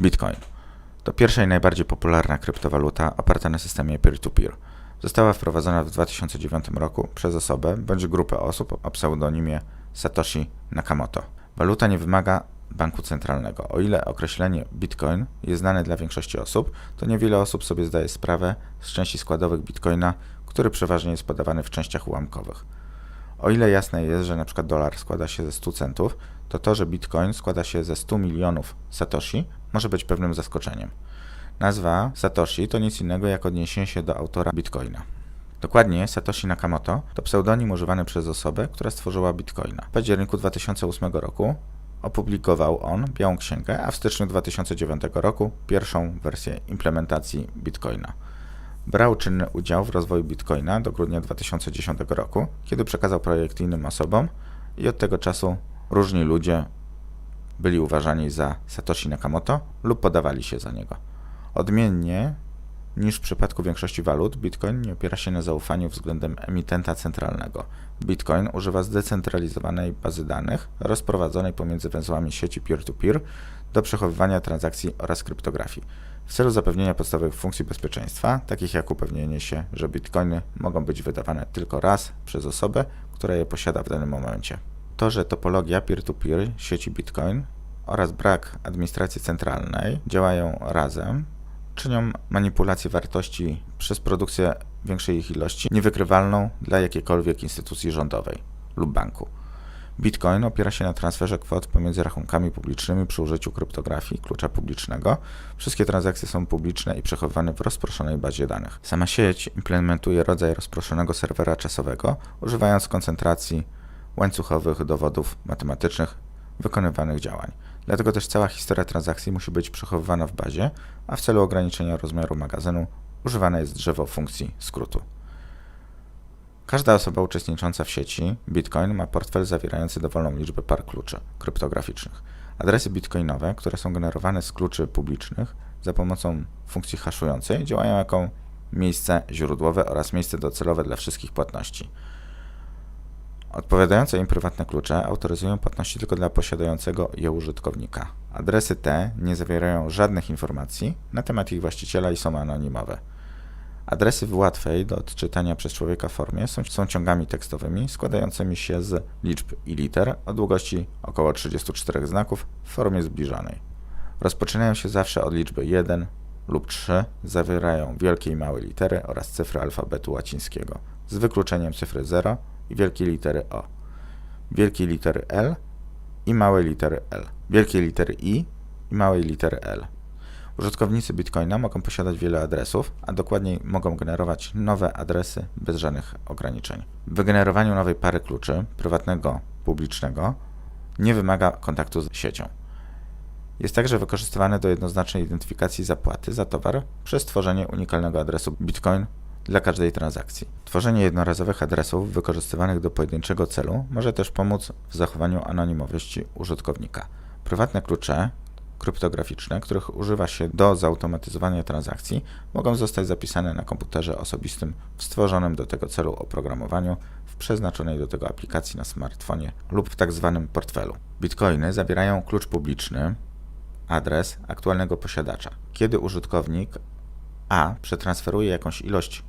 Bitcoin. To pierwsza i najbardziej popularna kryptowaluta oparta na systemie peer-to-peer. Została wprowadzona w 2009 roku przez osobę bądź grupę osób o pseudonimie Satoshi Nakamoto. Waluta nie wymaga banku centralnego. O ile określenie Bitcoin jest znane dla większości osób, to niewiele osób sobie zdaje sprawę z części składowych Bitcoina, który przeważnie jest podawany w częściach ułamkowych. O ile jasne jest, że np. dolar składa się ze 100 centów, to to, że Bitcoin składa się ze 100 milionów Satoshi, może być pewnym zaskoczeniem. Nazwa Satoshi to nic innego jak odniesienie się do autora Bitcoina. Dokładnie Satoshi Nakamoto to pseudonim używany przez osobę, która stworzyła Bitcoina. W październiku 2008 roku opublikował on Białą Księgę, a w styczniu 2009 roku pierwszą wersję implementacji Bitcoina. Brał czynny udział w rozwoju Bitcoina do grudnia 2010 roku, kiedy przekazał projekt innym osobom i od tego czasu różni ludzie byli uważani za Satoshi Nakamoto lub podawali się za niego. Odmiennie niż w przypadku większości walut, Bitcoin nie opiera się na zaufaniu względem emitenta centralnego. Bitcoin używa zdecentralizowanej bazy danych rozprowadzonej pomiędzy węzłami sieci peer-to-peer do przechowywania transakcji oraz kryptografii. W celu zapewnienia podstawowych funkcji bezpieczeństwa, takich jak upewnienie się, że bitcoiny mogą być wydawane tylko raz przez osobę, która je posiada w danym momencie. To, że topologia peer-to-peer sieci Bitcoin oraz brak administracji centralnej działają razem, czynią manipulację wartości przez produkcję większej ich ilości niewykrywalną dla jakiejkolwiek instytucji rządowej lub banku. Bitcoin opiera się na transferze kwot pomiędzy rachunkami publicznymi przy użyciu kryptografii klucza publicznego. Wszystkie transakcje są publiczne i przechowywane w rozproszonej bazie danych. Sama sieć implementuje rodzaj rozproszonego serwera czasowego, używając koncentracji łańcuchowych dowodów matematycznych wykonywanych działań. Dlatego też cała historia transakcji musi być przechowywana w bazie, a w celu ograniczenia rozmiaru magazynu używane jest drzewo funkcji skrótu. Każda osoba uczestnicząca w sieci Bitcoin ma portfel zawierający dowolną liczbę par kluczy kryptograficznych. Adresy bitcoinowe, które są generowane z kluczy publicznych za pomocą funkcji haszującej, działają jako miejsce źródłowe oraz miejsce docelowe dla wszystkich płatności. Odpowiadające im prywatne klucze autoryzują płatności tylko dla posiadającego je użytkownika. Adresy te nie zawierają żadnych informacji na temat ich właściciela i są anonimowe. Adresy w łatwej do odczytania przez człowieka formie są, są ciągami tekstowymi składającymi się z liczb i liter o długości około 34 znaków w formie zbliżonej. Rozpoczynają się zawsze od liczby 1 lub 3, zawierają wielkie i małe litery oraz cyfry alfabetu łacińskiego, z wykluczeniem cyfry 0 i wielkiej litery O, wielkiej litery L i małej litery L, wielkiej litery I i małej litery L. Użytkownicy Bitcoina mogą posiadać wiele adresów, a dokładniej mogą generować nowe adresy bez żadnych ograniczeń. W wygenerowaniu nowej pary kluczy, prywatnego, publicznego, nie wymaga kontaktu z siecią. Jest także wykorzystywane do jednoznacznej identyfikacji zapłaty za towar przez tworzenie unikalnego adresu Bitcoin dla każdej transakcji. Tworzenie jednorazowych adresów wykorzystywanych do pojedynczego celu może też pomóc w zachowaniu anonimowości użytkownika. Prywatne klucze kryptograficzne, których używa się do zautomatyzowania transakcji, mogą zostać zapisane na komputerze osobistym w stworzonym do tego celu oprogramowaniu w przeznaczonej do tego aplikacji na smartfonie lub w tak zwanym portfelu. Bitcoiny zawierają klucz publiczny, adres aktualnego posiadacza. Kiedy użytkownik A przetransferuje jakąś ilość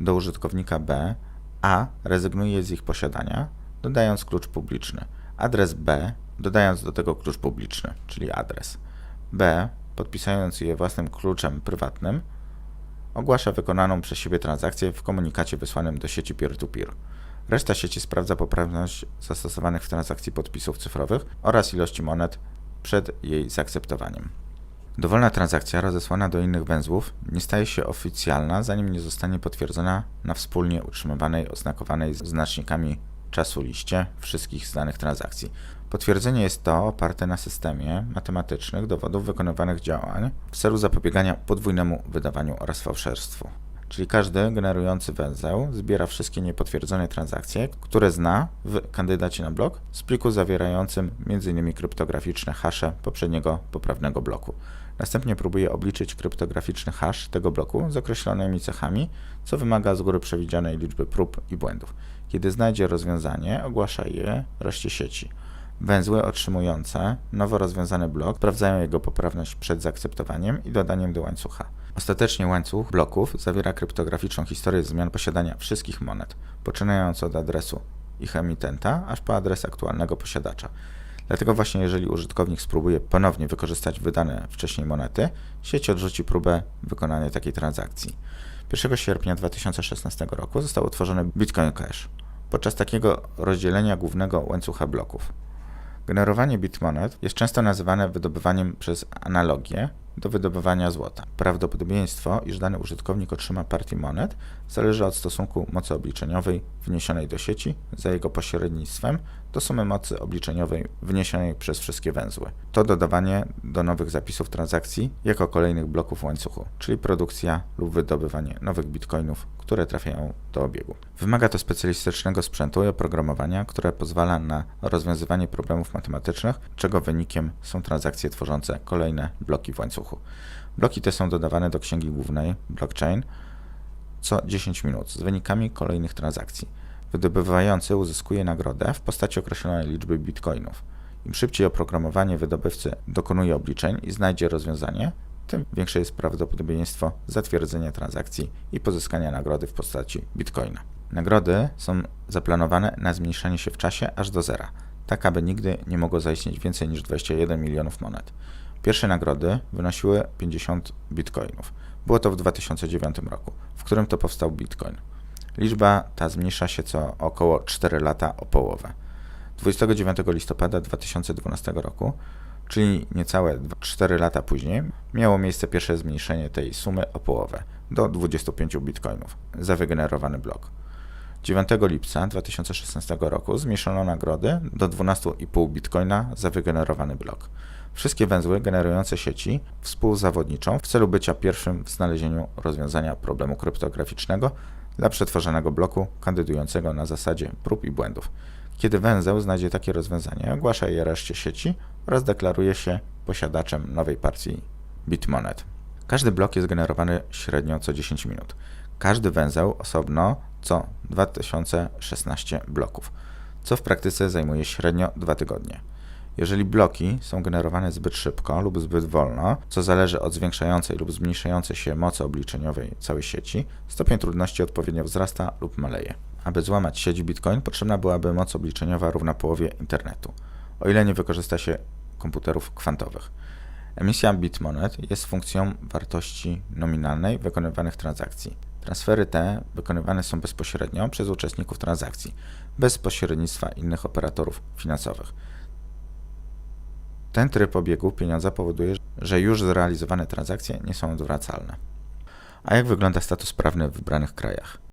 do użytkownika B, A rezygnuje z ich posiadania, dodając klucz publiczny. Adres B dodając do tego klucz publiczny, czyli adres. B, podpisując je własnym kluczem prywatnym, ogłasza wykonaną przez siebie transakcję w komunikacie wysłanym do sieci peer-to-peer. Reszta sieci sprawdza poprawność zastosowanych w transakcji podpisów cyfrowych oraz ilości monet przed jej zaakceptowaniem. Dowolna transakcja rozesłana do innych węzłów nie staje się oficjalna, zanim nie zostanie potwierdzona na wspólnie utrzymywanej, oznakowanej znacznikami czasu liście wszystkich znanych transakcji. Potwierdzenie jest to oparte na systemie matematycznych dowodów wykonywanych działań w celu zapobiegania podwójnemu wydawaniu oraz fałszerstwu. Czyli każdy generujący węzeł zbiera wszystkie niepotwierdzone transakcje, które zna w kandydacie na blok z pliku zawierającym m.in. kryptograficzne hasze poprzedniego poprawnego bloku. Następnie próbuje obliczyć kryptograficzny hash tego bloku z określonymi cechami, co wymaga z góry przewidzianej liczby prób i błędów. Kiedy znajdzie rozwiązanie, ogłasza je reszcie sieci. Węzły otrzymujące nowo rozwiązany blok sprawdzają jego poprawność przed zaakceptowaniem i dodaniem do łańcucha. Ostatecznie łańcuch bloków zawiera kryptograficzną historię zmian posiadania wszystkich monet, poczynając od adresu ich emitenta, aż po adres aktualnego posiadacza. Dlatego właśnie jeżeli użytkownik spróbuje ponownie wykorzystać wydane wcześniej monety, sieć odrzuci próbę wykonania takiej transakcji. 1 sierpnia 2016 roku został utworzony Bitcoin Cash podczas takiego rozdzielenia głównego łańcucha bloków. Generowanie bitmonet jest często nazywane wydobywaniem przez analogię do wydobywania złota. Prawdopodobieństwo, iż dany użytkownik otrzyma partię monet, zależy od stosunku mocy obliczeniowej wniesionej do sieci za jego pośrednictwem do sumy mocy obliczeniowej wniesionej przez wszystkie węzły. To dodawanie do nowych zapisów transakcji jako kolejnych bloków łańcuchu, czyli produkcja lub wydobywanie nowych bitcoinów, które trafiają do obiegu. Wymaga to specjalistycznego sprzętu i oprogramowania, które pozwala na rozwiązywanie problemów matematycznych, czego wynikiem są transakcje tworzące kolejne bloki w łańcuchu. Bloki te są dodawane do księgi głównej blockchain co 10 minut z wynikami kolejnych transakcji. Wydobywający uzyskuje nagrodę w postaci określonej liczby bitcoinów. Im szybciej oprogramowanie wydobywcy dokonuje obliczeń i znajdzie rozwiązanie, tym większe jest prawdopodobieństwo zatwierdzenia transakcji i pozyskania nagrody w postaci bitcoina. Nagrody są zaplanowane na zmniejszanie się w czasie aż do zera, tak aby nigdy nie mogło zaistnieć więcej niż 21 milionów monet. Pierwsze nagrody wynosiły 50 bitcoinów. Było to w 2009 roku, w którym to powstał bitcoin. Liczba ta zmniejsza się co około 4 lata o połowę. 29 listopada 2012 roku, czyli niecałe 4 lata później, miało miejsce pierwsze zmniejszenie tej sumy o połowę do 25 bitcoinów za wygenerowany blok. 9 lipca 2016 roku zmniejszono nagrody do 12,5 bitcoina za wygenerowany blok. Wszystkie węzły generujące sieci współzawodniczą w celu bycia pierwszym w znalezieniu rozwiązania problemu kryptograficznego dla przetworzonego bloku kandydującego na zasadzie prób i błędów. Kiedy węzeł znajdzie takie rozwiązanie, ogłasza je reszcie sieci oraz deklaruje się posiadaczem nowej partii Bitmonet. Każdy blok jest generowany średnio co 10 minut. Każdy węzeł osobno co 2016 bloków, co w praktyce zajmuje średnio 2 tygodnie. Jeżeli bloki są generowane zbyt szybko lub zbyt wolno, co zależy od zwiększającej lub zmniejszającej się mocy obliczeniowej całej sieci, stopień trudności odpowiednio wzrasta lub maleje. Aby złamać sieć Bitcoin, potrzebna byłaby moc obliczeniowa równa połowie internetu, o ile nie wykorzysta się komputerów kwantowych. Emisja Bitmonet jest funkcją wartości nominalnej wykonywanych transakcji. Transfery te wykonywane są bezpośrednio przez uczestników transakcji, bez pośrednictwa innych operatorów finansowych. Ten tryb obiegu pieniądza powoduje, że już zrealizowane transakcje nie są odwracalne. A jak wygląda status prawny w wybranych krajach?